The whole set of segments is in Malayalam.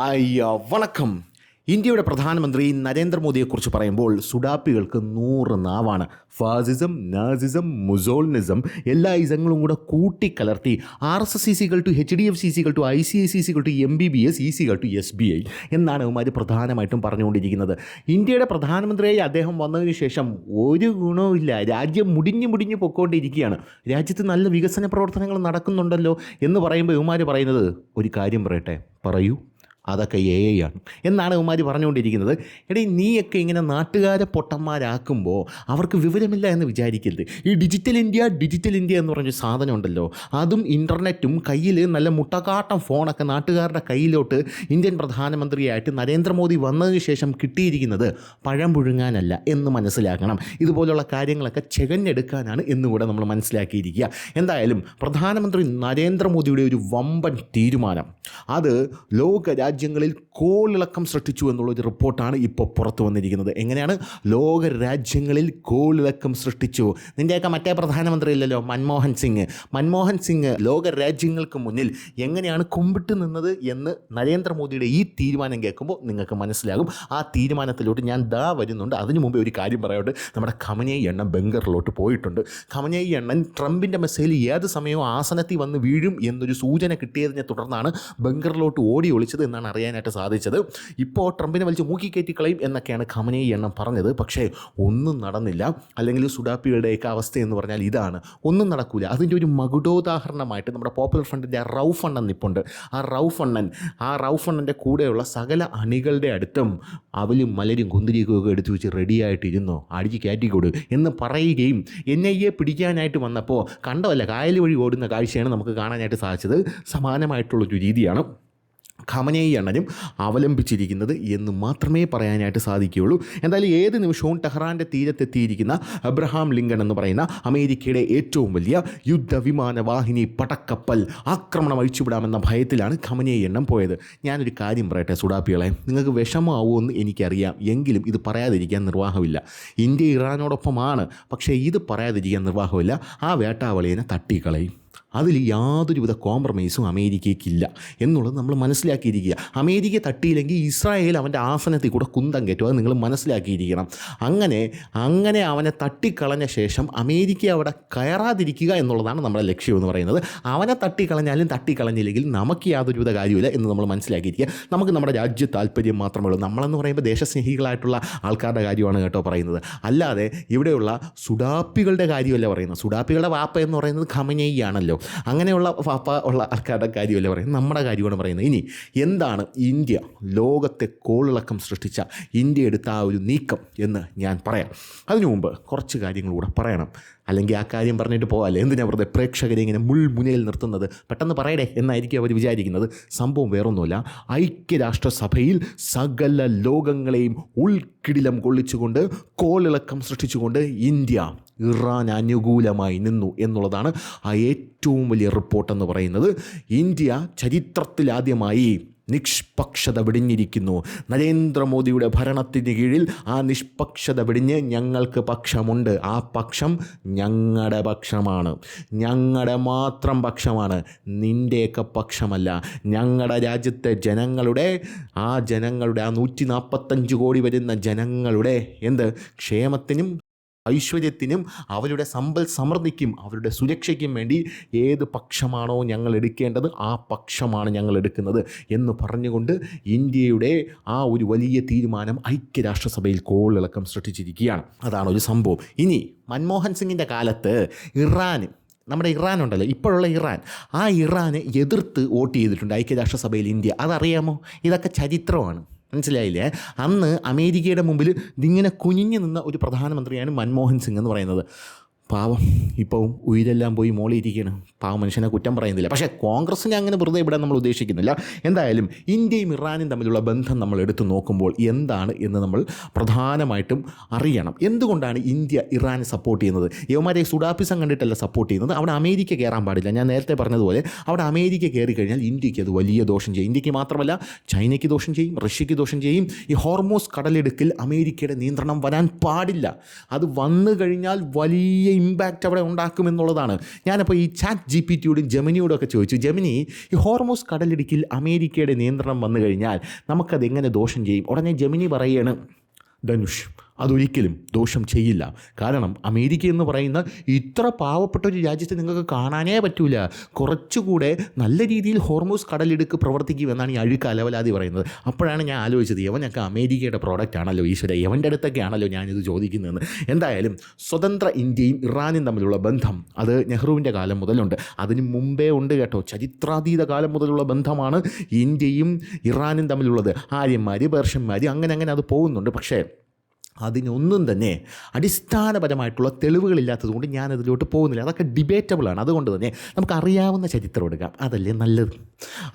അയ്യോ വണക്കം. ഇന്ത്യയുടെ പ്രധാനമന്ത്രി നരേന്ദ്രമോദിയെക്കുറിച്ച് പറയുമ്പോൾ സുഡാപ്പികൾക്ക് നൂറ് നാവാണ്. ഫാസിസം നാസിസം മുസോൾനിസം എല്ലാ ഇസങ്ങളും കൂടെ കൂട്ടിക്കലർത്തി R S S C സികൾ to H D F C സികൾ to I C I C സികൾ to M B B S E സികൾ to S B I എന്നാണ് അവന്മാർ പ്രധാനമായിട്ടും പറഞ്ഞുകൊണ്ടിരിക്കുന്നത്. ഇന്ത്യയുടെ പ്രധാനമന്ത്രിയായി അദ്ദേഹം വന്നതിന് ശേഷം ഒരു ഗുണവുമില്ല രാജ്യം മുടിഞ്ഞു മുടിഞ്ഞു പൊക്കോണ്ടിരിക്കുകയാണ്. രാജ്യത്ത് നല്ല വികസന പ്രവർത്തനങ്ങൾ നടക്കുന്നുണ്ടല്ലോ എന്ന് പറയുമ്പോൾ ഇവന്മാർ പറയുന്നത് ഒരു കാര്യം പറയട്ടെ പറയൂ. അതൊക്കെ എ ഐ ആണ്. എന്നാണ് ഇവന്മാർ പറഞ്ഞുകൊണ്ടിരിക്കുന്നത്. എടീ നീയൊക്കെ ഇങ്ങനെ നാട്ടുകാരെ പൊട്ടന്മാരാക്കുമ്പോൾ അവർക്ക് വിവരമില്ല എന്ന് വിചാരിക്കരുത്. ഈ ഡിജിറ്റൽ ഇന്ത്യ ഡിജിറ്റൽ ഇന്ത്യ എന്ന് പറഞ്ഞ സാധനം ഉണ്ടല്ലോ. അതും ഇന്റർനെറ്റും കയ്യിൽ നല്ല മുട്ടക്കാട്ടം ഫോണൊക്കെ നാട്ടുകാരുടെ കയ്യിലോട്ട് ഇന്ത്യൻ പ്രധാനമന്ത്രിയായിട്ട് നരേന്ദ്രമോദി വന്നതിന് ശേഷം കിട്ടിയിരിക്കുന്നത് പഴം പുഴുങ്ങാനല്ല എന്ന് മനസ്സിലാക്കണം. ഇതുപോലുള്ള കാര്യങ്ങളൊക്കെ ചെകഞ്ഞെടുക്കാനാണ് എന്നുകൂടെ നമ്മൾ മനസ്സിലാക്കിയിരിക്കുക. എന്തായാലും പ്രധാനമന്ത്രി നരേന്ദ്രമോദിയുടെ ഒരു വമ്പൻ തീരുമാനം. അത് ലോക രാജ്യങ്ങളിൽ കോളിളക്കം സൃഷ്ടിച്ചു എന്നുള്ളൊരു റിപ്പോർട്ടാണ് ഇപ്പോൾ പുറത്തു വന്നിരിക്കുന്നത്. എങ്ങനെയാണ്? ലോക രാജ്യങ്ങളിൽ കോളിളക്കം സൃഷ്ടിച്ചു. നിന്റെയൊക്കെ മറ്റേ പ്രധാനമന്ത്രി ഇല്ലല്ലോ മൻമോഹൻ സിംഗ്. മൻമോഹൻ സിംഗ് ലോക രാജ്യങ്ങൾക്ക് മുന്നിൽ എങ്ങനെയാണ് കുമ്പിട്ട് നിന്നത് എന്ന് നരേന്ദ്രമോദിയുടെ ഈ തീരുമാനം കേൾക്കുമ്പോൾ നിങ്ങൾക്ക് മനസ്സിലാകും. ആ തീരുമാനത്തിലോട്ട് ഞാൻ ദാ വരുന്നുണ്ട്. അതിനു മുമ്പേ ഒരു കാര്യം പറയാനുണ്ട്. നമ്മുടെ ഖമനേയി എണ്ണം ബംഗറിലോട്ട് പോയിട്ടുണ്ട്. ഖമനേയി എണ്ണൻ ട്രംപിന്റെ മെസ്സേജിൽ ഏത് സമയവും ആസനത്തിൽ വന്ന് വീഴും എന്നൊരു സൂചന കിട്ടിയതിനെ തുടർന്നാണ് ബംഗറിലോട്ട് ഓടി ഒളിച്ചത് എന്നാണ് അറിയാനായിട്ട് സാധിച്ചത്. ഇപ്പോൾ ട്രംപിനെ വലിച്ച് മൂക്കി കളയും എന്നൊക്കെയാണ് ഖമനേയി എണ്ണം പറഞ്ഞത്. പക്ഷേ ഒന്നും നടന്നില്ല. അല്ലെങ്കിൽ സുഡാപ്പികളുടെയൊക്കെ അവസ്ഥ എന്ന് പറഞ്ഞാൽ ഇതാണ്. ഒന്നും നടക്കില്ല അതിന്റെ ഒരു മകുടോദാഹരണമായിട്ട് നമ്മുടെ പോപ്പുലർ ഫ്രണ്ടിന്റെ ആ റൌഫ് അണ്ണൻ നിപ്പുണ്ട്. ആ റൌഫ് അണ്ണൻ ആ റൌഫ് അണ്ണന്റെ കൂടെയുള്ള സകല അണികളുടെ അടുത്തും അവലും മലരും കുന്തിരിക്കുകയൊക്കെ എടുത്തു വെച്ച് റെഡിയായിട്ടിരുന്നോ അടിച്ച് കയറ്റിക്കൊടു എന്ന് പറയുകയും എൻ ഐ എ പിടിക്കാനായിട്ട് വന്നപ്പോൾ കണ്ടവല്ല കായൽ വഴി ഓടുന്ന കാഴ്ചയാണ് നമുക്ക് കാണാനായിട്ട് സാധിച്ചത്. സമാനമായിട്ടുള്ളൊരു രീതിയാണ്. ഖമനേയി അവലംബിച്ചിരിക്കുന്നത് എന്ന് മാത്രമേ പറയാനായിട്ട് സാധിക്കുകയുള്ളൂ. എന്തായാലും ഏത് നിമിഷവും ടെഹ്റാന്റെ തീരത്തെത്തിയിരിക്കുന്ന അബ്രഹാം ലിങ്കൺ എന്ന് പറയുന്ന അമേരിക്കയുടെ ഏറ്റവും വലിയ യുദ്ധവിമാനവാഹിനി പടക്കപ്പൽ ആക്രമണം അഴിച്ചുവിടാമെന്ന ഭയത്തിലാണ് ഖമനേയി എണ്ണം പോയത്. ഞാനൊരു കാര്യം പറയട്ടെ സുഡാപ്പികളെ. നിങ്ങൾക്ക് വിഷമമാവുമെന്ന് എനിക്കറിയാം. എങ്കിലും ഇത് പറയാതിരിക്കാൻ നിർവാഹമില്ല. ഇന്ത്യ ഇറാനോടൊപ്പമാണ്. പക്ഷേ ഇത് പറയാതിരിക്കാൻ നിർവാഹമില്ല. ആ വേട്ടാവളിയെ തട്ടിക്കളയും. അതിൽ യാതൊരുവിധ കോംപ്രമൈസും അമേരിക്കയ്ക്കില്ല എന്നുള്ളത് നമ്മൾ മനസ്സിലാക്കിയിരിക്കുക. അമേരിക്ക തട്ടിയില്ലെങ്കിൽ ഇസ്രായേൽ അവന്റെ ആസനത്തിൽ കൂടെ കുന്തം കയറ്റും. അത് നിങ്ങൾ മനസ്സിലാക്കിയിരിക്കണം. അങ്ങനെ അങ്ങനെ അവനെ തട്ടിക്കളഞ്ഞ ശേഷം അമേരിക്ക അവിടെ കയറാതിരിക്കുക എന്നുള്ളതാണ് നമ്മുടെ ലക്ഷ്യം എന്ന് പറയുന്നത്. അവനെ തട്ടിക്കളഞ്ഞാലും തട്ടിക്കളഞ്ഞില്ലെങ്കിൽ നമുക്ക് യാതൊരുവിധ കാര്യമില്ല എന്ന് നമ്മൾ മനസ്സിലാക്കിയിരിക്കുക. നമുക്ക് നമ്മുടെ രാജ്യ താല്പര്യം മാത്രമേ ഉള്ളൂ. നമ്മളെന്ന് പറയുമ്പോൾ ദേശസ്നേഹികളായിട്ടുള്ള ആൾക്കാരുടെ കാര്യമാണ് കേട്ടോ പറയുന്നത്. അല്ലാതെ ഇവിടെയുള്ള സുഡാപ്പികളുടെ കാര്യമല്ല പറയുന്നത്. സുഡാപ്പികളുടെ വാപ്പ എന്ന് പറയുന്നത് ഖമനേയി ആണല്ലോ അങ്ങനെയുള്ള പാപ്പ ഉള്ള ആൾക്കാരുടെ കാര്യമല്ല പറയുന്നത്? നമ്മുടെ കാര്യമാണ് പറയുന്നത്. ഇനി എന്താണ് ഇന്ത്യ ലോകത്തെ കോളിളക്കം സൃഷ്ടിച്ച ഇന്ത്യ എടുത്ത ആ ഒരു നീക്കം എന്ന് ഞാൻ പറയാം. അതിനു മുമ്പ് കുറച്ച് കാര്യങ്ങൾ കൂടെ പറയണം. അല്ലെങ്കിൽ ആ കാര്യം പറഞ്ഞിട്ട് പോകാല്ലേ? എന്തിനാ വെറുതെ പ്രേക്ഷകരെ ഇങ്ങനെ മുൾമുനയിൽ നിർത്തുന്നത്? പെട്ടെന്ന് പറയടേ എന്നായിരിക്കും അവർ വിചാരിക്കുന്നത്. സംഭവം വേറൊന്നുമില്ല. ഐക്യരാഷ്ട്രസഭയിൽ സകല ലോകങ്ങളെയും ഉൾക്കിടിലം കൊള്ളിച്ചുകൊണ്ട് കോളിളക്കം സൃഷ്ടിച്ചുകൊണ്ട് ഇന്ത്യ ഇറാൻ അനുകൂലമായി നിന്നു എന്നുള്ളതാണ് ആ ഏറ്റവും വലിയ റിപ്പോർട്ട് എന്ന് പറയുന്നത്. ഇന്ത്യ ചരിത്രത്തിലാദ്യമായി നിഷ്പക്ഷത വെടിഞ്ഞിരിക്കുന്നു. നരേന്ദ്രമോദിയുടെ ഭരണത്തിന് കീഴിൽ ആ നിഷ്പക്ഷത വെടിഞ്ഞ് ഞങ്ങൾക്ക് പക്ഷമുണ്ട്. ആ പക്ഷം ഞങ്ങളുടെ പക്ഷമാണ്. ഞങ്ങളുടെ മാത്രം പക്ഷമാണ്. നിന്റെയൊക്കെ പക്ഷമല്ല. ഞങ്ങളുടെ രാജ്യത്തെ ജനങ്ങളുടെ ആ ജനങ്ങളുടെ ആ നൂറ്റി നാൽപ്പത്തഞ്ച് കോടി വരുന്ന ജനങ്ങളുടെ എന്ത് ക്ഷേമത്തിനും ഐശ്വര്യത്തിനും അവരുടെ സമ്പൽ സമൃദ്ധിക്കും അവരുടെ സുരക്ഷയ്ക്കും വേണ്ടി ഏത് പക്ഷമാണോ ഞങ്ങൾ എടുക്കേണ്ടത് ആ പക്ഷമാണ് ഞങ്ങൾ എടുക്കുന്നത് എന്ന് പറഞ്ഞുകൊണ്ട് ഇന്ത്യയുടെ ആ ഒരു വലിയ തീരുമാനം ഐക്യരാഷ്ട്രസഭയിൽ കോളിളക്കം സൃഷ്ടിച്ചിരിക്കുകയാണ്. അതാണ് ഒരു സംഭവം. ഇനി മൻമോഹൻ സിംഗിന്റെ കാലത്ത് ഇറാൻ നമ്മുടെ ഇറാൻ ഉണ്ടല്ലോ ഇപ്പോഴുള്ള ഇറാൻ ആ ഇറാനെ എതിർത്ത് വോട്ട് ചെയ്തിട്ടുണ്ട് ഐക്യരാഷ്ട്രസഭയിൽ ഇന്ത്യ. അതറിയാമോ? ഇതൊക്കെ ചരിത്രമാണ്. മനസ്സിലായില്ലേ? അന്ന് അമേരിക്കയുടെ മുമ്പിൽ ഇതിങ്ങനെ കുനിഞ്ഞു നിന്ന ഒരു പ്രധാനമന്ത്രിയാണ് മൻമോഹൻ സിംഗ് എന്ന് പറയുന്നത്. പാവം. ഇപ്പോൾ ഉയിരെല്ലാം പോയി മോളി ഇരിക്കുകയാണ് പാവം മനുഷ്യനെ കുറ്റം പറയുന്നില്ല. പക്ഷേ കോൺഗ്രസിനെ അങ്ങനെ വെറുതെ ഇവിടെ നമ്മൾ ഉദ്ദേശിക്കുന്നില്ല. എന്തായാലും ഇന്ത്യയും ഇറാനും തമ്മിലുള്ള ബന്ധം നമ്മൾ എടുത്തു നോക്കുമ്പോൾ എന്താണ് എന്ന് നമ്മൾ പ്രധാനമായിട്ടും അറിയണം. എന്തുകൊണ്ടാണ് ഇന്ത്യ ഇറാനെ സപ്പോർട്ട് ചെയ്യുന്നത്? യവമാരെ സുഡാപ്പിസം കണ്ടിട്ടല്ല സപ്പോർട്ട് ചെയ്യുന്നത്. അവിടെ അമേരിക്ക കയറാൻ പാടില്ല. ഞാൻ നേരത്തെ പറഞ്ഞതുപോലെ അവിടെ അമേരിക്ക കയറി കഴിഞ്ഞാൽ ഇന്ത്യയ്ക്ക് അത് വലിയ ദോഷം ചെയ്യും. ഇന്ത്യയ്ക്ക് മാത്രമല്ല ചൈനയ്ക്ക് ദോഷം ചെയ്യും റഷ്യയ്ക്ക് ദോഷം ചെയ്യും. ഈ ഹോർമോസ് കടലിടുക്കിൽ അമേരിക്കയുടെ നിയന്ത്രണം വരാൻ പാടില്ല. അത് വന്നു കഴിഞ്ഞാൽ വലിയ ഇമ്പാക്റ്റ് അവിടെ ഉണ്ടാക്കുമെന്നുള്ളതാണ്. ഞാനപ്പോൾ ഈ ചാറ്റ് ജി പി ടിയോടും ജമിനിയോടും ഒക്കെ ചോദിച്ചു ജമിനി ഈ ഹോർമോസ് കടലിടുക്കിൽ അമേരിക്കയുടെ നിയന്ത്രണം വന്നു കഴിഞ്ഞാൽ നമുക്കത് എങ്ങനെ ദോഷം ചെയ്യും? ഉടനെ ജമിനി പറയുകയാണ് ധനുഷ് അതൊരിക്കലും ദോഷം ചെയ്യില്ല. കാരണം അമേരിക്ക എന്ന് പറയുന്ന ഇത്ര പാവപ്പെട്ട ഒരു രാജ്യത്തെ നിങ്ങൾക്ക് കാണാനേ പറ്റൂല. കുറച്ചുകൂടെ നല്ല രീതിയിൽ ഹോർമോസ് കടലിടുക്ക് പ്രവർത്തിക്കുമെന്നാണ് ഈ അഴുക്ക് അലവലാതി പറയുന്നത്. അപ്പോഴാണ് ഞാൻ ആലോചിച്ചത് യവനൊക്കെ അമേരിക്കയുടെ പ്രോഡക്റ്റ് ആണല്ലോ ഈശ്വര യവന്റെ അടുത്തൊക്കെ ആണല്ലോ ഞാനിത് ചോദിക്കുന്നതെന്ന്. എന്തായാലും സ്വതന്ത്ര ഇന്ത്യയും ഇറാനും തമ്മിലുള്ള ബന്ധം അത് നെഹ്റുവിന്റെ കാലം മുതലുണ്ട്. അതിന് മുമ്പേ ഉണ്ട് കേട്ടോ ചരിത്രാതീത കാലം മുതലുള്ള ബന്ധമാണ് ഇന്ത്യയും ഇറാനും തമ്മിലുള്ളത്. ആര്യന്മാർ പേർഷ്യന്മാർ അങ്ങനെ അങ്ങനെ അത് പോകുന്നുണ്ട്. പക്ഷേ അതിനൊന്നും തന്നെ അടിസ്ഥാനപരമായിട്ടുള്ള തെളിവുകളില്ലാത്തത് കൊണ്ട് ഞാൻ അതിലോട്ട് പോകുന്നില്ല. അതൊക്കെ ഡിബേറ്റബിളാണ് അതുകൊണ്ട് തന്നെ നമുക്ക് അറിയാവുന്ന ചരിത്രം എടുക്കാം. അതല്ലേ നല്ലത്?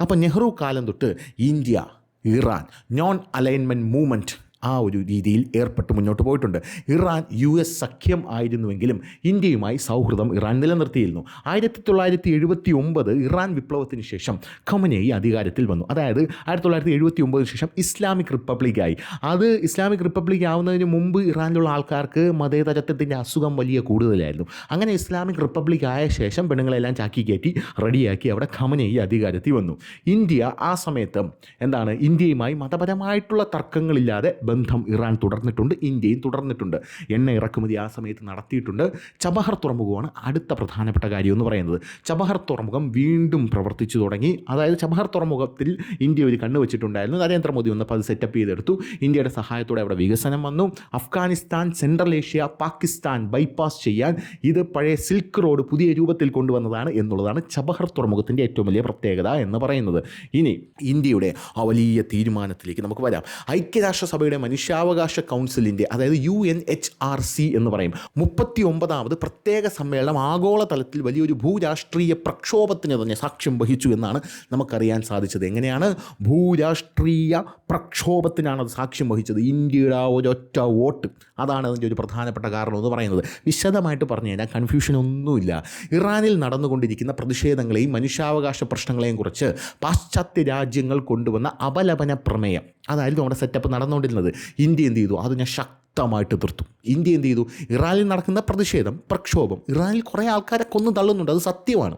അപ്പോൾ നെഹ്റു കാലം തൊട്ട് India Iran non alignment movement ആ ഒരു രീതിയിൽ ഏർപ്പെട്ട് മുന്നോട്ട് പോയിട്ടുണ്ട്. ഇറാൻ യു എസ് സഖ്യം ആയിരുന്നുവെങ്കിലും ഇന്ത്യയുമായി സൗഹൃദം ഇറാൻ നിലനിർത്തിയിരുന്നു. ആയിരത്തി തൊള്ളായിരത്തി എഴുപത്തി ഒമ്പത് ഇറാൻ വിപ്ലവത്തിന് ശേഷം ഖമനേയി അധികാരത്തിൽ വന്നു. അതായത് ആയിരത്തി തൊള്ളായിരത്തി എഴുപത്തി ഒമ്പതിന് ശേഷം ഇസ്ലാമിക് റിപ്പബ്ലിക്കായി അത് ഇസ്ലാമിക് റിപ്പബ്ലിക് ആവുന്നതിന് മുമ്പ് ഇറാനിലുള്ള ആൾക്കാർക്ക് മതേതരത്വത്തിന്റെ അസുഖം വലിയ കൂടുതലായിരുന്നു. അങ്ങനെ ഇസ്ലാമിക് റിപ്പബ്ലിക് ആയ ശേഷം പെണ്ണുങ്ങളെല്ലാം ചാക്കി കയറ്റി റെഡിയാക്കി അവിടെ ഖമനേയി അധികാരത്തിൽ വന്നു. ഇന്ത്യ ആ സമയത്ത് എന്താണ്? ഇന്ത്യയുമായി മതപരമായിട്ടുള്ള തർക്കങ്ങളില്ലാതെ ബന്ധം ഇറാൻ തുടർന്നിട്ടുണ്ട് ഇന്ത്യയും തുടർന്നിട്ടുണ്ട്. എണ്ണ ഇറക്കുമതി ആ സമയത്ത് നടത്തിയിട്ടുണ്ട്. ചബഹർ തുറമുഖമാണ് അടുത്ത പ്രധാനപ്പെട്ട കാര്യം എന്ന് പറയുന്നത്. ചബഹർ തുറമുഖം വീണ്ടും പ്രവർത്തിച്ചു തുടങ്ങി. അതായത് ചബഹർ തുറമുഖത്തിൽ ഇന്ത്യ ഒരു കണ്ണ് വെച്ചിട്ടുണ്ടായിരുന്നു. നരേന്ദ്രമോദി വന്നപ്പോൾ അത് സെറ്റപ്പ് ചെയ്തെടുത്തു. ഇന്ത്യയുടെ സഹായത്തോടെ അവിടെ വികസനം വന്നു. Afghanistan central Asia Pakistan bypass ചെയ്യാൻ ഇത് പഴയ സിൽക്ക് റോഡ് പുതിയ രൂപത്തിൽ കൊണ്ടുവന്നതാണ് എന്നുള്ളതാണ് ചബഹർ തുറമുഖത്തിന്റെ ഏറ്റവും വലിയ പ്രത്യേകത എന്ന് പറയുന്നത്. ഇനി ഇന്ത്യയുടെ ആ വലിയ തീരുമാനത്തിലേക്ക് നമുക്ക് വരാം. ഐക്യരാഷ്ട്രസഭയുടെ മനുഷ്യാവകാശ കൗൺസിലിന്റെ അതായത് U N H R C എന്ന് പറയും മുപ്പത്തി ഒമ്പതാമത് പ്രത്യേക സമ്മേളനം ആഗോളതലത്തിൽ വലിയൊരു ഭൂരാഷ്ട്രീയ പ്രക്ഷോഭത്തിന് തന്നെ സാക്ഷ്യം വഹിച്ചു എന്നാണ് നമുക്കറിയാൻ സാധിച്ചത്. എങ്ങനെയാണ്? ഭൂരാഷ്ട്രീയ പ്രക്ഷോഭത്തിനാണ് അത് സാക്ഷ്യം വഹിച്ചത്. ഇന്ത്യയുടെ ഒരൊറ്റ വോട്ട്. അതാണ് അതിന്റെ ഒരു പ്രധാനപ്പെട്ട കാരണം എന്ന് പറയുന്നത്. വിശദമായിട്ട് പറഞ്ഞു കഴിഞ്ഞാൽ കൺഫ്യൂഷൻ ഒന്നുമില്ല ഇറാനിൽ നടന്നുകൊണ്ടിരിക്കുന്ന പ്രതിഷേധങ്ങളെയും മനുഷ്യാവകാശ പ്രശ്നങ്ങളെയും കുറിച്ച് പാശ്ചാത്യ രാജ്യങ്ങൾ കൊണ്ടുവന്ന അപലപന പ്രമേയം അതായിരുന്നു നമ്മുടെ സെറ്റപ്പ് നടന്നുകൊണ്ടിരുന്നത്. ഇന്ത്യ എന്ത് ചെയ്തു? ഞാൻ ശക്തമായിട്ട് എതിർത്തു. ഇന്ത്യ എന്ത് ചെയ്തു? ഇറാനിൽ നടക്കുന്ന പ്രതിഷേധം പ്രക്ഷോഭം. ഇറാനിൽ കുറേ ആൾക്കാരെ കൊന്നു തള്ളുന്നുണ്ട്. അത് സത്യമാണ്.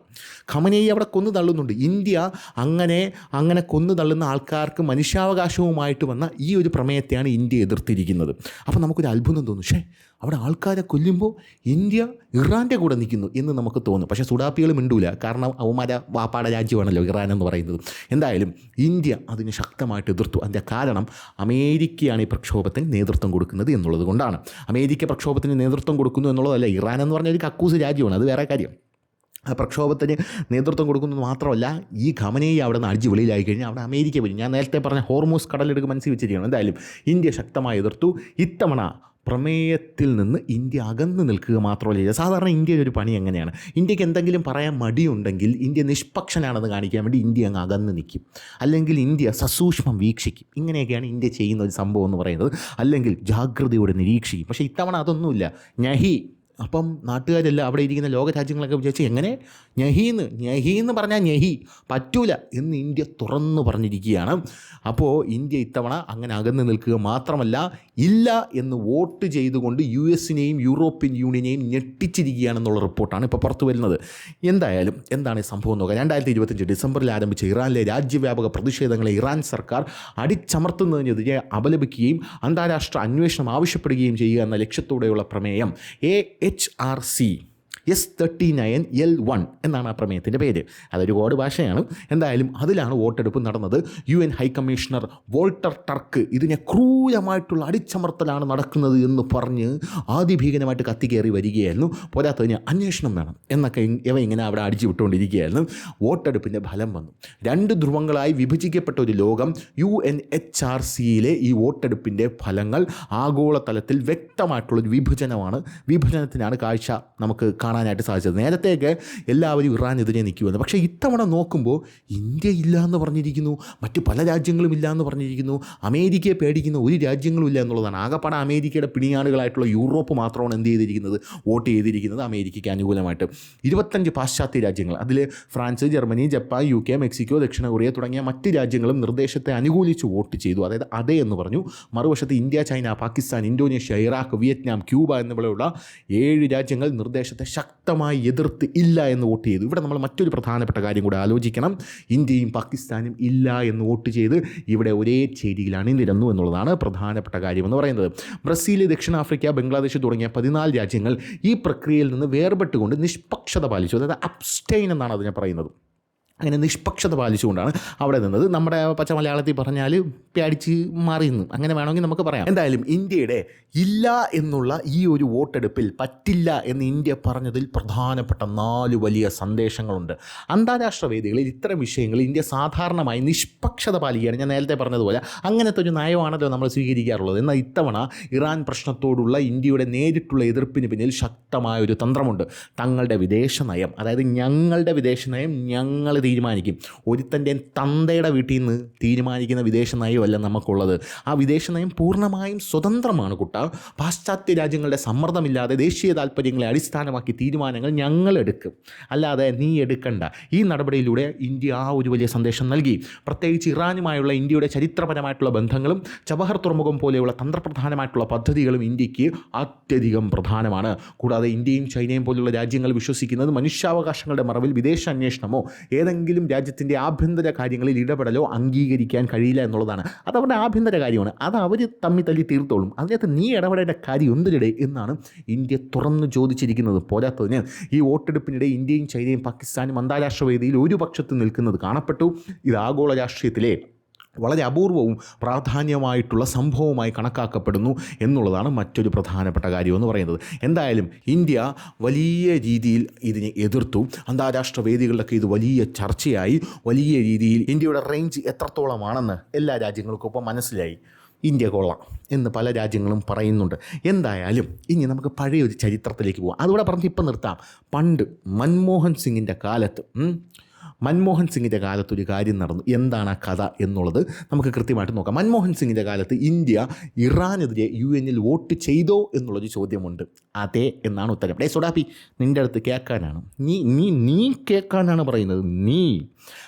ഖമനേയി അവിടെ കൊന്നു തള്ളുന്നുണ്ട്. ഇന്ത്യ അങ്ങനെ അങ്ങനെ കൊന്നു തള്ളുന്ന ആൾക്കാർക്ക് മനുഷ്യാവകാശവുമായിട്ട് വന്ന ഈ ഒരു പ്രമേയത്തെയാണ് ഇന്ത്യ എതിർത്തിരിക്കുന്നത്. അപ്പോൾ നമുക്കൊരു അത്ഭുതം തോന്നും. പക്ഷേ അവിടെ ആൾക്കാരെ കൊല്ലുമ്പോൾ ഇന്ത്യ ഇറാന്റെ കൂടെ നിൽക്കുന്നു എന്ന് നമുക്ക് തോന്നും. പക്ഷേ സുഡാപ്പികൾ മിണ്ടൂല. കാരണം അവമാര വാപ്പാട രാജ്യമാണല്ലോ ഇറാൻ എന്ന് പറയുന്നത്. എന്തായാലും ഇന്ത്യ അതിന് ശക്തമായിട്ട് എതിർത്തു. അതിന്റെ കാരണം അമേരിക്കയാണ് ഈ പ്രക്ഷോഭത്തിന് നേതൃത്വം കൊടുക്കുന്നത് എന്നുള്ളത് കൊണ്ടാണ്. അമേരിക്ക പ്രക്ഷോഭത്തിന് നേതൃത്വം കൊടുക്കുന്നു എന്നുള്ളതല്ല. ഇറാൻ എന്ന് പറഞ്ഞ ഒരു കക്കൂസ് രാജ്യമാണ്. അത് വേറെ കാര്യം. ആ പ്രക്ഷോഭത്തിന് നേതൃത്വം കൊടുക്കുന്നത് മാത്രമല്ല ഈ ഖമനയെ അവിടെ നിന്ന് അടിച്ച് വെളിയിലായി കഴിഞ്ഞാൽ അവിടെ അമേരിക്ക വരും. ഞാൻ നേരത്തെ പറഞ്ഞ ഹോർമോസ് കടലെടുക്ക് മനസ്സിൽ വെച്ചിരിക്കണം എന്തായാലും ഇന്ത്യ ശക്തമായി എതിർത്തു. ഇത്തവണ പ്രമേയത്തിൽ നിന്ന് ഇന്ത്യ അകന്നു നിൽക്കുക മാത്രമല്ല ചെയ്യുക. സാധാരണ ഇന്ത്യയുടെ ഒരു പണി എങ്ങനെയാണ്? ഇന്ത്യയ്ക്ക് എന്തെങ്കിലും പറയാൻ മടിയുണ്ടെങ്കിൽ ഇന്ത്യ നിഷ്പക്ഷനാണെന്ന് കാണിക്കാൻ വേണ്ടി ഇന്ത്യ അങ്ങ് അകന്ന് നിൽക്കും. അല്ലെങ്കിൽ ഇന്ത്യ സസൂക്ഷ്മം വീക്ഷിക്കും. ഇങ്ങനെയൊക്കെയാണ് ഇന്ത്യ ചെയ്യുന്ന ഒരു സംഭവം എന്ന് പറയുന്നത്. അല്ലെങ്കിൽ ജാഗ്രതയോടെ നിരീക്ഷിക്കും. പക്ഷേ ഇത്തവണ അതൊന്നുമില്ല. ഞഹി അപ്പം നാട്ടുകാരല്ല അവിടെ ഇരിക്കുന്ന ലോക രാജ്യങ്ങളൊക്കെ വിചാരിച്ച് എങ്ങനെ? ഞഹീന്ന്. ഞഹീന്ന് പറഞ്ഞാൽ ഞഹി. പറ്റൂല എന്ന് ഇന്ത്യ തുറന്നു പറഞ്ഞിരിക്കുകയാണ്. അപ്പോൾ ഇന്ത്യ ഇത്തവണ അങ്ങനെ അകന്ന് നിൽക്കുക മാത്രമല്ല ഇല്ല എന്ന് വോട്ട് ചെയ്തുകൊണ്ട് യു എസിനെയും യൂറോപ്യൻ യൂണിയനെയും ഞെട്ടിച്ചിരിക്കുകയാണെന്നുള്ള റിപ്പോർട്ടാണ് ഇപ്പോൾ പുറത്തു വരുന്നത്. എന്തായാലും എന്താണ് ഈ സംഭവം നോക്കുക രണ്ടായിരത്തി ഇരുപത്തഞ്ച് ഡിസംബറിൽ ആരംഭിച്ച ഇറാനിലെ രാജ്യവ്യാപക പ്രതിഷേധങ്ങളെ ഇറാൻ സർക്കാർ അടിച്ചമർത്തുന്നതിനെതിരെ അപലപിക്കുകയും അന്താരാഷ്ട്ര അന്വേഷണം ആവശ്യപ്പെടുകയും ചെയ്യുക എന്ന ലക്ഷ്യത്തോടെയുള്ള പ്രമേയം. A H R C S thirty nine L one എന്നാണ് ആ പ്രമേയത്തിന്റെ പേര്. അതൊരു കോഡ് ഭാഷയാണ്. എന്തായാലും അതിലാണ് വോട്ടെടുപ്പ് നടന്നത്. U N high commissioner Volker Turk ഇതിനെ ക്രൂരമായിട്ടുള്ള അടിച്ചമർത്തലാണ് നടക്കുന്നത് എന്ന് പറഞ്ഞ് ആദിഭീകരമായിട്ട് കത്തിക്കേറി വരികയായിരുന്നു. പോരാത്തതിന് അന്വേഷണം വേണം എന്നൊക്കെ ഇവ ഇങ്ങനെ അവിടെ അടിച്ചു വിട്ടുകൊണ്ടിരിക്കുകയായിരുന്നു. വോട്ടെടുപ്പിന്റെ ഫലം വന്നു. രണ്ട് ധ്രുവങ്ങളായി വിഭജിക്കപ്പെട്ട ഒരു ലോകം യു എൻ എച്ച് ആർ സിയിലെ ഈ വോട്ടെടുപ്പിന്റെ ഫലങ്ങൾ ആഗോളതലത്തിൽ വ്യക്തമായിട്ടുള്ളൊരു വിഭജനമാണ്. വിഭജനത്തിനാണ് കാഴ്ച നമുക്ക് കാണാൻ കാണാനായിട്ട് സാധിച്ചത്. നേരത്തെയൊക്കെ എല്ലാവരും ഇറാനെതിരെ നിൽക്കുമെന്ന് പക്ഷേ ഇത്തവണ നോക്കുമ്പോൾ ഇന്ത്യ ഇല്ല എന്ന് പറഞ്ഞിരിക്കുന്നു മറ്റ് പല രാജ്യങ്ങളും ഇല്ല എന്ന് പറഞ്ഞിരിക്കുന്നു അമേരിക്കയെ പേടിക്കുന്ന ഒരു രാജ്യങ്ങളും ഇല്ല എന്നുള്ളതാണ്. ആകെപ്പാടെ അമേരിക്കയുടെ പിണിയാളുകളായിട്ടുള്ള യൂറോപ്പ് മാത്രമാണ് എന്ത് ചെയ്തിരിക്കുന്നത്? വോട്ട് ചെയ്തിരിക്കുന്നത് അമേരിക്കയ്ക്ക് അനുകൂലമായിട്ട്. ഇരുപത്തഞ്ച് പാശ്ചാത്യ രാജ്യങ്ങൾ അതിൽ France Germany Japan U K Mexico ദക്ഷിണ കൊറിയ തുടങ്ങിയ മറ്റ് രാജ്യങ്ങളും നിർദ്ദേശത്തെ അനുകൂലിച്ച് വോട്ട് ചെയ്തു. അതായത് അതേ എന്ന് പറഞ്ഞു. മറുവശത്ത് India China Pakistan Indonesia Iraq Vietnam Cuba എന്നിവയുള്ള ഏഴ് രാജ്യങ്ങൾ നിർദ്ദേശത്തെ ശക്തമായി എതിർത്ത് ഇല്ല എന്ന് വോട്ട് ചെയ്തു. ഇവിടെ നമ്മൾ മറ്റൊരു പ്രധാനപ്പെട്ട കാര്യം കൂടെ ആലോചിക്കണം. ഇന്ത്യയും പാകിസ്ഥാനും ഇല്ല എന്ന് വോട്ട് ചെയ്ത് ഇവിടെ ഒരേ ചേരിയിലാണ് അണിനിരന്നു എന്നുള്ളതാണ് പ്രധാനപ്പെട്ട കാര്യമെന്ന് പറയുന്നത്. ബ്രസീൽ ദക്ഷിണാഫ്രിക്ക ബംഗ്ലാദേശ് തുടങ്ങിയ പതിനാല് രാജ്യങ്ങൾ ഈ പ്രക്രിയയിൽ നിന്ന് വേർപെട്ടുകൊണ്ട് നിഷ്പക്ഷത പാലിച്ചു. അതായത് അബ്സ്റ്റെയിൻ എന്നാണ് അതിനെ പറയുന്നത്. അങ്ങനെ നിഷ്പക്ഷത പാലിച്ചുകൊണ്ടാണ് അവിടെ നിന്നത്. നമ്മുടെ പച്ച മലയാളത്തിൽ പറഞ്ഞാൽ പേടിച്ച് മാറി നിന്ന് അങ്ങനെ വേണമെങ്കിൽ നമുക്ക് പറയാം. എന്തായാലും ഇന്ത്യയുടെ ഇല്ല എന്നുള്ള ഈ ഒരു വോട്ടെടുപ്പിൽ പറ്റില്ല എന്ന് ഇന്ത്യ പറഞ്ഞതിൽ പ്രധാനപ്പെട്ട നാല് വലിയ സന്ദേശങ്ങളുണ്ട്. അന്താരാഷ്ട്ര വേദികളിൽ ഇത്തരം വിഷയങ്ങൾ ഇന്ത്യ സാധാരണമായി നിഷ്പക്ഷത പാലിക്കുകയാണ്. ഞാൻ നേരത്തെ പറഞ്ഞതുപോലെ അങ്ങനത്തെ ഒരു നയമാണല്ലോ നമ്മൾ സ്വീകരിക്കാറുള്ളത്. എന്നാൽ ഇത്തവണ ഇറാൻ പ്രശ്നത്തോടുള്ള ഇന്ത്യയുടെ നേരിട്ടുള്ള എതിർപ്പിന് പിന്നിൽ ശക്തമായ ഒരു തന്ത്രമുണ്ട്. തങ്ങളുടെ വിദേശ നയം അതായത് ഞങ്ങളുടെ വിദേശ നയം ഞങ്ങൾ തീരുമാനിക്കും. ഒരുത്തന്റെ തന്തയുടെ വീട്ടിൽ നിന്ന് തീരുമാനിക്കുന്ന വിദേശ നയമല്ല നമുക്കുള്ളത്. ആ വിദേശ നയം പൂർണമായും സ്വതന്ത്രമാണ് കുട്ട. പാശ്ചാത്യ രാജ്യങ്ങളുടെ സമ്മർദ്ദമില്ലാതെ ദേശീയ താല്പര്യങ്ങളെ അടിസ്ഥാനമാക്കി തീരുമാനങ്ങൾ ഞങ്ങൾ എടുക്കും. അല്ലാതെ നീ എടുക്കണ്ട. ഈ നടപടിയിലൂടെ ഇന്ത്യ ആ ഒരു വലിയ സന്ദേശം നൽകി. പ്രത്യേകിച്ച് ഇറാനുമായുള്ള ഇന്ത്യയുടെ ചരിത്രപരമായിട്ടുള്ള ബന്ധങ്ങളും ചബഹർ തുറമുഖം പോലെയുള്ള തന്ത്രപ്രധാനമായിട്ടുള്ള പദ്ധതികളും ഇന്ത്യയ്ക്ക് അത്യധികം പ്രധാനമാണ്. കൂടാതെ ഇന്ത്യയും ചൈനയും പോലുള്ള രാജ്യങ്ങൾ വിശ്വസിക്കുന്നത് മനുഷ്യാവകാശങ്ങളുടെ മറവിൽ വിദേശ അന്വേഷണമോ ഏതെങ്കിലും രാജ്യത്തിന്റെ ആഭ്യന്തര കാര്യങ്ങളിൽ ഇടപെടലോ അംഗീകരിക്കാൻ കഴിയില്ല എന്നുള്ളതാണ്. അത് അവരുടെ ആഭ്യന്തര കാര്യമാണ്. അത് അവർ തമ്മിൽ തല്ലി തീർത്തോളും. അതിനകത്ത് നീ ഇടപെടേണ്ട കാര്യം എന്തിനിടെ എന്നാണ് ഇന്ത്യ തുറന്നു ചോദിച്ചിരിക്കുന്നത്. പോരാത്തതിന് ഈ വോട്ടെടുപ്പിനിടെ ഇന്ത്യയും ചൈനയും പാകിസ്ഥാനും അന്താരാഷ്ട്ര വേദിയിൽ ഒരു പക്ഷത്ത് നിൽക്കുന്നത് കാണപ്പെട്ടു. ഇത് ആഗോള രാഷ്ട്രീയത്തിലെ വളരെ അപൂർവവും പ്രാധാന്യമായിട്ടുള്ള സംഭവമായി കണക്കാക്കപ്പെടുന്നു എന്നുള്ളതാണ് മറ്റൊരു പ്രധാനപ്പെട്ട കാര്യമെന്ന് പറയുന്നത്. എന്തായാലും ഇന്ത്യ വലിയ രീതിയിൽ ഇതിനെ എതിർത്തു. അന്താരാഷ്ട്ര വേദികളിലൊക്കെ ഇത് വലിയ ചർച്ചയായി. വലിയ രീതിയിൽ ഇന്ത്യയുടെ റേഞ്ച് എത്രത്തോളമാണെന്ന് എല്ലാ രാജ്യങ്ങൾക്കും ഇപ്പോൾ മനസ്സിലായി. ഇന്ത്യ കൊള്ളാം എന്ന് പല രാജ്യങ്ങളും പറയുന്നുണ്ട്. എന്തായാലും ഇനി നമുക്ക് പഴയൊരു ചരിത്രത്തിലേക്ക് പോകാം അതുകൂടെ പറഞ്ഞ് ഇപ്പം നിർത്താം. പണ്ട് മൻമോഹൻ സിംഗിന്റെ കാലത്ത് മൻമോഹൻ സിംഗിന്റെ കാലത്ത് ഒരു കാര്യം നടന്നു. എന്താണ് ആ കഥ എന്നുള്ളത് നമുക്ക് കൃത്യമായിട്ട് നോക്കാം. മൻമോഹൻ സിംഗിന്റെ കാലത്ത് ഇന്ത്യ ഇറാനെതിരെ യു എനിൽ വോട്ട് ചെയ്തോ എന്നുള്ളൊരു ചോദ്യമുണ്ട്. അതെ എന്നാണ് ഉത്തരം. ഡേ സൊഡാപ്പി നിന്റെ അടുത്ത് കേൾക്കാനാണ്. നീ നീ നീ കേൾക്കാനാണ് പറയുന്നത്. നീ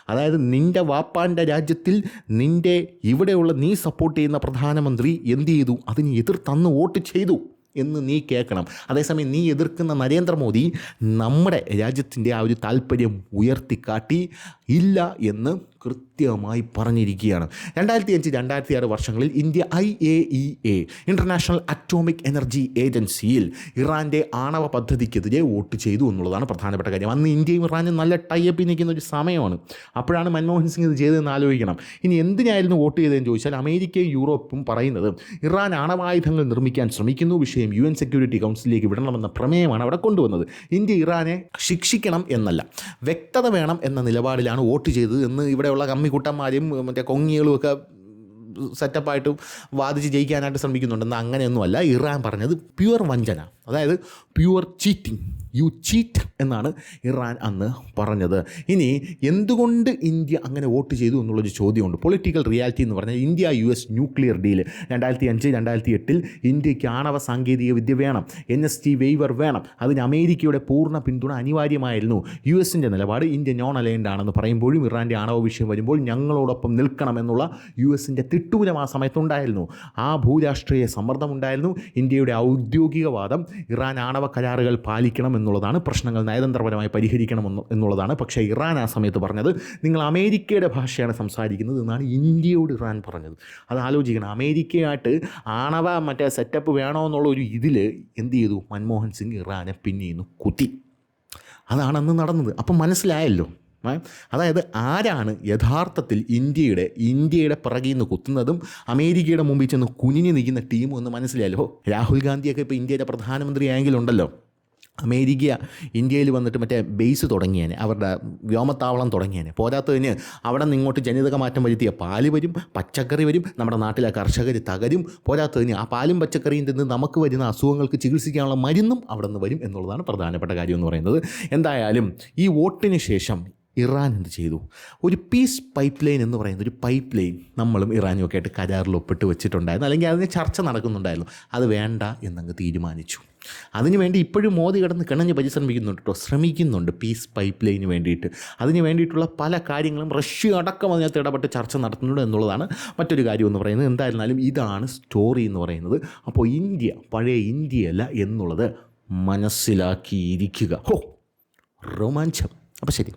അതായത് നിന്റെ വാപ്പാന്റെ രാജ്യത്തിൽ നിന്റെ ഇവിടെയുള്ള നീ സപ്പോർട്ട് ചെയ്യുന്ന പ്രധാനമന്ത്രി എന്ത് ചെയ്തു? അതിന് എതിർത്തന്ന് വോട്ട് ചെയ്തു. എന്ന് നീ കേൾക്കണം. അതേസമയം നീ എതിർക്കുന്ന നരേന്ദ്രമോദി നമ്മുടെ രാജ്യത്തിന്റെ ആ ഒരു താല്പര്യം ഉയർത്തിക്കാട്ടി ഇല്ല എന്ന് കൃത്യമായി പറഞ്ഞിരിക്കുകയാണ്. രണ്ടായിരത്തി അഞ്ച് രണ്ടായിരത്തി ആറ് വർഷങ്ങളിൽ India I A E A international atomic energy ഏജൻസിയിൽ ഇറാന്റെ ആണവ പദ്ധതിക്കെതിരെ വോട്ട് ചെയ്തു എന്നുള്ളതാണ് പ്രധാനപ്പെട്ട കാര്യം. അന്ന് ഇന്ത്യയും ഇറാനും നല്ല ടൈപ്പിൽ നിൽക്കുന്ന ഒരു സമയമാണ്. അപ്പോഴാണ് മൻമോഹൻ സിംഗ് ഇത് ചെയ്തതെന്ന് ആലോചിക്കണം. ഇനി എന്തിനായിരുന്നു വോട്ട് ചെയ്തതെന്ന് ചോദിച്ചാൽ അമേരിക്കയും യൂറോപ്പും പറയുന്നത് ഇറാൻ ആണവായുധങ്ങൾ നിർമ്മിക്കാൻ ശ്രമിക്കുന്നു വിഷയം യു എൻ സെക്യൂരിറ്റി കൗൺസിലിലേക്ക് വിടണമെന്ന പ്രമേയമാണ് അവിടെ കൊണ്ടുവന്നത്. ഇന്ത്യ ഇറാനെ ശിക്ഷിക്കണം എന്നല്ല വ്യക്തത വേണം എന്ന നിലപാടിലാണ് വോട്ട് ചെയ്തത് എന്ന് ഇവിടെയുള്ള കമ്മിക്കുട്ടന്മാരും മറ്റേ കൊങ്ങികളും ഒക്കെ സെറ്റപ്പായിട്ട് വാദിച്ച് ജയിക്കാനായിട്ട് ശ്രമിക്കുന്നുണ്ടെന്ന് അങ്ങനെയൊന്നുമല്ല. ഇറാൻ പറഞ്ഞത് പ്യുവർ വഞ്ചന. അതായത് പ്യുവർ ചീറ്റിംഗ് യു ചീറ്റ് എന്നാണ് ഇറാൻ അന്ന് പറഞ്ഞത്. ഇനി എന്തുകൊണ്ട് ഇന്ത്യ അങ്ങനെ വോട്ട് ചെയ്തു എന്നുള്ളൊരു ചോദ്യമുണ്ട്. പൊളിറ്റിക്കൽ റിയാലിറ്റി എന്ന് പറഞ്ഞാൽ India U S nuclear deal രണ്ടായിരത്തി അഞ്ച് രണ്ടായിരത്തി എട്ടിൽ ഇന്ത്യയ്ക്ക് ആണവ സാങ്കേതിക വിദ്യ വേണം. എൻ എസ് ടി വെയ്വർ വേണം. അതിന് അമേരിക്കയുടെ പൂർണ പിന്തുണ അനിവാര്യമായിരുന്നു. യു എസിന്റെ നിലപാട് ഇന്ത്യ നോൺ അലൈൻഡ് ആണെന്ന് പറയുമ്പോഴും ഇറാന്റെ ആണവ വിഷയം വരുമ്പോൾ ഞങ്ങളോടൊപ്പം നിൽക്കണമെന്നുള്ള യു എസിന്റെ തിട്ടൂരം ആ സമയത്തുണ്ടായിരുന്നു. ആ ഭൂരാഷ്ട്രീയ സമ്മർദ്ദമുണ്ടായിരുന്നു. ഇന്ത്യയുടെ ഔദ്യോഗിക വാദം ഇറാൻ ആണവ കരാറുകൾ പാലിക്കണം എന്നുള്ളതാണ് പ്രശ്നങ്ങൾ നയതന്ത്രപരമായി പരിഹരിക്കണമെന്ന് എന്നുള്ളതാണ്. പക്ഷേ ഇറാൻ ആ സമയത്ത് പറഞ്ഞത് നിങ്ങൾ അമേരിക്കയുടെ ഭാഷയാണ് സംസാരിക്കുന്നത് എന്നാണ് ഇന്ത്യയോട് ഇറാൻ പറഞ്ഞത്. അത് ആലോചിക്കണം. അമേരിക്കയായിട്ട് ആണവ മറ്റേ സെറ്റപ്പ് വേണോ എന്നുള്ള ഒരു ഇതിൽ എന്ത് ചെയ്തു? മൻമോഹൻ സിംഗ് ഇറാനെ പിന്നീന്ന് കുത്തി. അതാണ് അന്ന് നടന്നത്. അപ്പം മനസ്സിലായല്ലോ? അതായത് ആരാണ് യഥാർത്ഥത്തിൽ ഇന്ത്യയുടെ ഇന്ത്യയുടെ പിറകിൽ നിന്ന് കുത്തുന്നതും അമേരിക്കയുടെ മുമ്പിൽ ചെന്ന് കുനിഞ്ഞു നിൽക്കുന്ന ടീമും എന്ന് മനസ്സിലായല്ലോ? രാഹുൽ ഗാന്ധിയൊക്കെ ഇപ്പോൾ ഇന്ത്യയുടെ പ്രധാനമന്ത്രി ആയെങ്കിലുണ്ടല്ലോ അമേരിക്ക ഇന്ത്യയിൽ വന്നിട്ട് മറ്റേ ബേസ് തുടങ്ങിയേനെ അവരുടെ വ്യോമത്താവളം തുടങ്ങിയേനെ. പോരാത്തതിന് അവിടെ നിന്ന് ഇങ്ങോട്ട് ജനിതക മാറ്റം വരുത്തിയ പാൽ വരും പച്ചക്കറി വരും നമ്മുടെ നാട്ടിലെ കർഷകർ തകരും. പോരാത്തതിന് ആ പാലും പച്ചക്കറിയും തിന്ന് നമുക്ക് വരുന്ന അസുഖങ്ങൾക്ക് ചികിത്സിക്കാനുള്ള മരുന്നും അവിടെ നിന്ന് വരും എന്നുള്ളതാണ് പ്രധാനപ്പെട്ട കാര്യം എന്ന് പറയുന്നത്. എന്തായാലും ഈ വോട്ടിന് ശേഷം ഇറാൻ എന്ത് ചെയ്തു? ഒരു പീസ് പൈപ്പ് ലൈൻ എന്ന് പറയുന്ന ഒരു പൈപ്പ് ലൈൻ നമ്മളും ഇറാനും ഒക്കെ ആയിട്ട് കരാറിൽ ഒപ്പിട്ട് വെച്ചിട്ടുണ്ടായിരുന്നു. അല്ലെങ്കിൽ അതിന് ചർച്ച നടക്കുന്നുണ്ടായിരുന്നു. അത് വേണ്ട എന്നങ്ങ് തീരുമാനിച്ചു. അതിനുവേണ്ടി ഇപ്പോഴും മോദി കിടന്ന് കിണഞ്ഞ് പരിശ്രമിക്കുന്നുണ്ട് കേട്ടോ ശ്രമിക്കുന്നുണ്ട് പീസ് പൈപ്പ് ലൈന് വേണ്ടിയിട്ട്. അതിന് വേണ്ടിയിട്ടുള്ള പല കാര്യങ്ങളും റഷ്യ അടക്കം അതിനകത്ത് ഇടപെട്ട് ചർച്ച നടത്തുന്നുണ്ട് എന്നുള്ളതാണ് മറ്റൊരു കാര്യം എന്ന് പറയുന്നത്. എന്തായിരുന്നാലും ഇതാണ് സ്റ്റോറി എന്ന് പറയുന്നത്. അപ്പോൾ ഇന്ത്യ പഴയ ഇന്ത്യയല്ല എന്നുള്ളത് മനസ്സിലാക്കിയിരിക്കുക. ഹോ രോമാഞ്ചം. അപ്പോൾ ശരി.